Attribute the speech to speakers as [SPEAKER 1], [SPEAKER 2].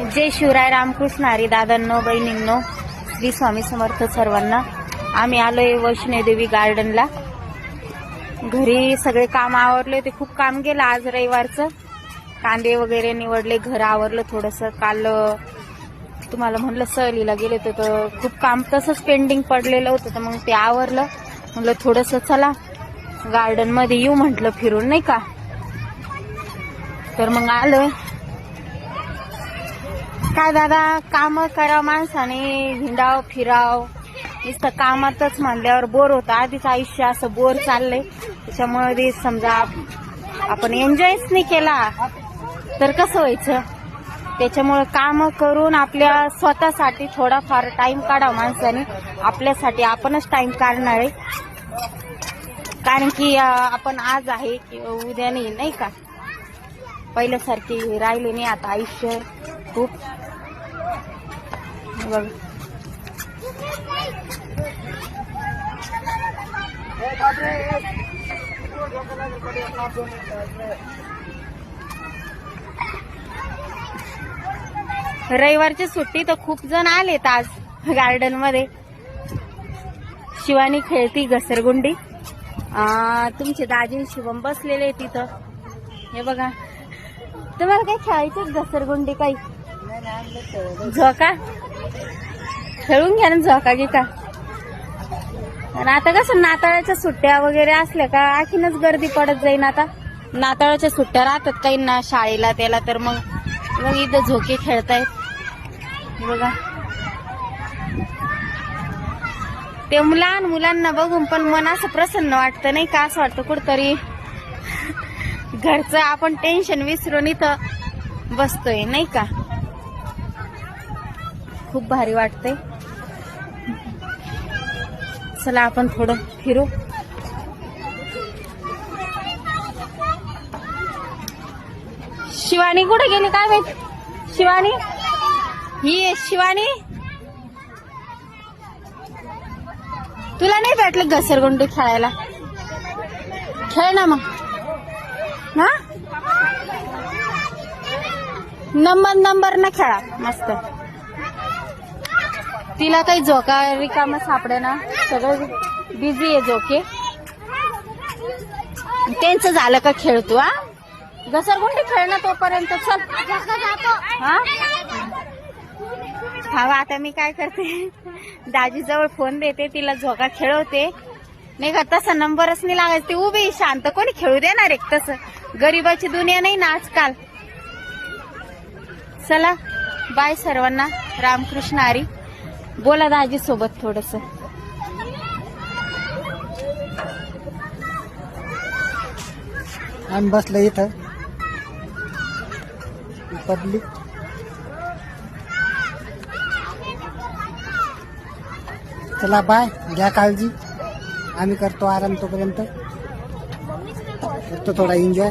[SPEAKER 1] जय शिवराय रामकृष्ण हरी दादांनो बहिणींनो श्री स्वामी समर्थ सर्वांना. आम्ही आलोय वैष्णोदेवी गार्डनला घरी सगळे काम आवरले ते खूप काम केलं आज रविवारचं. कांदे वगैरे निवडले घर आवरलं थोडंसं. काल तुम्हाला म्हणलं सहलीला गेले होते तर खूप काम तसंच पेंडिंग पडलेलं होतं तर मग ते आवरलं. म्हणलं थोडंसं चला गार्डनमध्ये येऊ म्हटलं फिरून नाही का? तर मग आलोय. काय दादा काम करा माणसाने हिंडाव फिराव. नुसतं कामातच म्हणल्यावर बोर होतं. आधीच आयुष्य असं बोर चाललंय. त्याच्यामुळे समजा आपण एन्जॉयच नाही केला तर कसं व्हायचं? त्याच्यामुळे काम करून आपल्या स्वतःसाठी थोडाफार टाइम काढा माणसाने. आपल्यासाठी आपणच टाइम काढणार आहे. कारण की आपण आज आहे किंवा उद्या नाही नाही का? पहिल्यासारखी राहिले नाही आता आयुष्य. खूप बघ. रविवारची सुट्टी तर खूप जण आलेत आज गार्डनमध्ये. शिवानी खेळती घसरगुंडी. तुमचे दाजी शिवम बसलेले तिथं हे बघा. तुम्हाला काही खेळायचं घसरगुंडी काही? झोका? खेळून घ्या ना झोका की? का आणि आता कसं नाताळाच्या सुट्ट्या वगैरे असल्या का आणखीनच गर्दी पडत जाईन आता. नाताळाच्या सुट्ट्या राहतात काही ना शाळेला त्याला तर मग मग इथं झोके खेळतायत. बघा. ते लहान मुलांना बघून पण मन असं प्रसन्न वाटतं नाही का? असं वाटतं कुठतरी घरचं आपण टेन्शन विसरून इथं बसतोय नाही का? खूप भारी वाटते चला आपण थोडं फिरू. शिवानी कुठे गेली? काय माहीत? शिवानी? ही शिवानी. तुला नाही भेटलं घसरगुंडी खेळायला? खेळ ना मग. हा? नंबर नंबर ना खेळा. मस्त. तिला काही झोका रिकाम सापडे ना सगळं बिझी आहे झोके. त्यांचं झालं का खेळतो हा? घसरगुंडी खेळ ना तोपर्यंत चल. हा? हा आता मी काय करते? दाजीजवळ फोन देते तिला झोका खेळवते. नाही का तसा नंबरच नाही लागायचा. ती उभी शांत. कोणी खेळू देणार एक तसं? गरीबाची दुनिया नाही ना आजकाल. चला बाय सर्वांना. रामकृष्ण हरी बोला दाजी सोबत थोडस.
[SPEAKER 2] आम्ही बसलो इथं. पब्लिक चला बाय घ्या काळजी. आम्ही करतो आराम तोपर्यंत. करतो थोडा एन्जॉय